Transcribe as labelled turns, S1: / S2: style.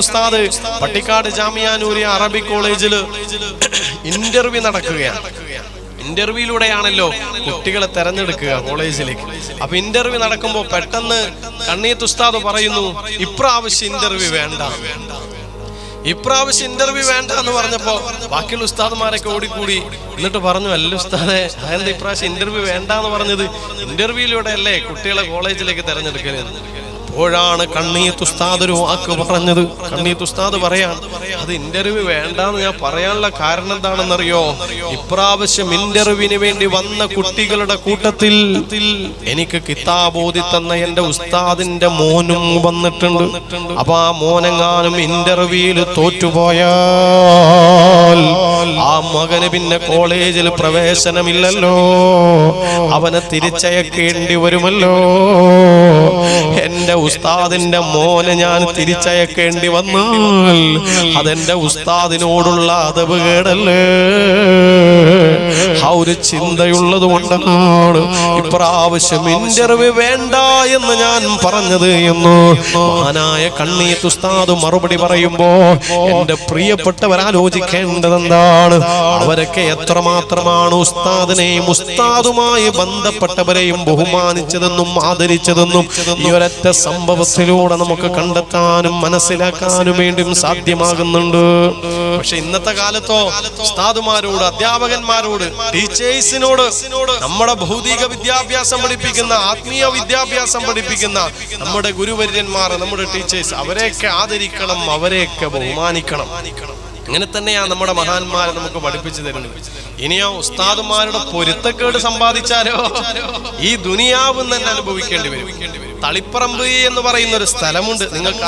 S1: ഉസ്താദ് പട്ടിക്കാട് ജാമിയാനൂരി അറബി കോളേജിൽ ഇന്റർവ്യൂ നടക്കുകയാണ്. ഇന്റർവ്യൂയിലൂടെയാണല്ലോ കുട്ടികളെ തെരഞ്ഞെടുക്കുക കോളേജിലേക്ക്. അപ്പൊ ഇന്റർവ്യൂ നടക്കുമ്പോൾ പെട്ടെന്ന് കണ്ണീത്ത് ഉസ്താദ് പറയുന്നു ഇപ്രാവശ്യം ഇന്റർവ്യൂ വേണ്ട. ഇപ്രാവശ്യം ഇന്റർവ്യൂ വേണ്ട എന്ന് പറഞ്ഞപ്പോ ബാക്കിയുള്ള ഉസ്താദ്മാരൊക്കെ ഓടിക്കൂടി. എന്നിട്ട് പറഞ്ഞു അല്ല ഉസ്താദെ അതെന്താ ഇപ്രാവശ്യം ഇന്റർവ്യൂ വേണ്ട എന്ന് പറഞ്ഞത്? ഇന്റർവ്യൂയിലൂടെ അല്ലേ കുട്ടികളെ കോളേജിലേക്ക് തെരഞ്ഞെടുക്കൽ? അപ്പോഴാണ് കണ്ണീത്ത് ഉസ്താദ് ഒരു വാക്ക് പറഞ്ഞത്. കണ്ണീത്ത് ഉസ്താദ് പറയാൻ അത് ഇന്റർവ്യൂ വേണ്ടാന്ന് ഞാൻ പറയാനുള്ള കാരണം എന്താണെന്നറിയോ? ഇപ്രാവശ്യം ഇന്റർവ്യൂവിന് വേണ്ടി വന്ന കുട്ടികളുടെ കൂട്ടത്തിൽ എനിക്ക് കിതാബോധി തന്ന എന്റെ ഉസ്താദിന്റെ മോനും വന്നിട്ടുണ്ട്. അപ്പൊ ആ മോനെങ്ങാനും ഇന്റർവ്യൂവിൽ തോറ്റുപോയാൽ ആ മകന് പിന്നെ കോളേജിൽ പ്രവേശനമില്ലല്ലോ. അവനെ തിരിച്ചയക്കേണ്ടി വരുമല്ലോ. എന്റെ ഉസ്താദിന്റെ മോനെ ഞാൻ തിരിച്ചയക്കേണ്ടി വന്നാൽ അതെന്റെ ഉസ്താദിനോടുള്ള അതവ് കേടല്ലേ? ആ ഒരു ചിന്തയുള്ളത് കൊണ്ടാണ് ഇപ്രാവശ്യം ഇന്റർവ്യൂ വേണ്ട എന്ന് ഞാൻ പറഞ്ഞത് എന്ന് മഹാനായ കണ്ണീത്ത് ഉസ്താദ് മറുപടി പറയുമ്പോ എന്റെ പ്രിയപ്പെട്ടവർ ആലോചിക്കേണ്ടത് എന്താണ് അവരൊക്കെ എത്രമാത്രമാണ് ഉസ്താദിനെയും ഉസ്താദുമായി ബന്ധപ്പെട്ടവരെയും ബഹുമാനിച്ചതെന്നും ആദരിച്ചതെന്നും ഈ ഒരൊറ്റ സംഭവത്തിലൂടെ നമുക്ക് കണ്ടെത്താനും മനസ്സിലാക്കാനും വേണ്ടിയും സാധ്യമാകുന്നുണ്ട്. പക്ഷെ ഇന്നത്തെ കാലത്തോ ഉസ്താദുമാരോട് അധ്യാപകന്മാരോട് ടീച്ചേഴ്സിനോട് നമ്മുടെ ഭൗതിക വിദ്യാഭ്യാസം പഠിപ്പിക്കുന്ന ആത്മീയ വിദ്യാഭ്യാസം പഠിപ്പിക്കുന്ന നമ്മുടെ ഗുരുവര്യന്മാർ നമ്മുടെ ടീച്ചേഴ്സ് അവരെയൊക്കെ ആദരിക്കണം അവരെയൊക്കെ ബഹുമാനിക്കണം. അങ്ങനെ തന്നെയാണ് നമ്മുടെ മഹാന്മാരെ നമുക്ക് പഠിപ്പിച്ചു തരുന്നത്. ഇനിയോ ഉസ്താദുമാരുടെ പൊരുത്തക്കേട് സമ്പാദിച്ചാലോ? ഈ ദുനിയാവും തന്നെ അനുഭവിക്കേണ്ടി വരും. തളിപ്പറമ്പ് എന്ന് പറയുന്ന ഒരു സ്ഥലമുണ്ട്. നിങ്ങൾക്ക്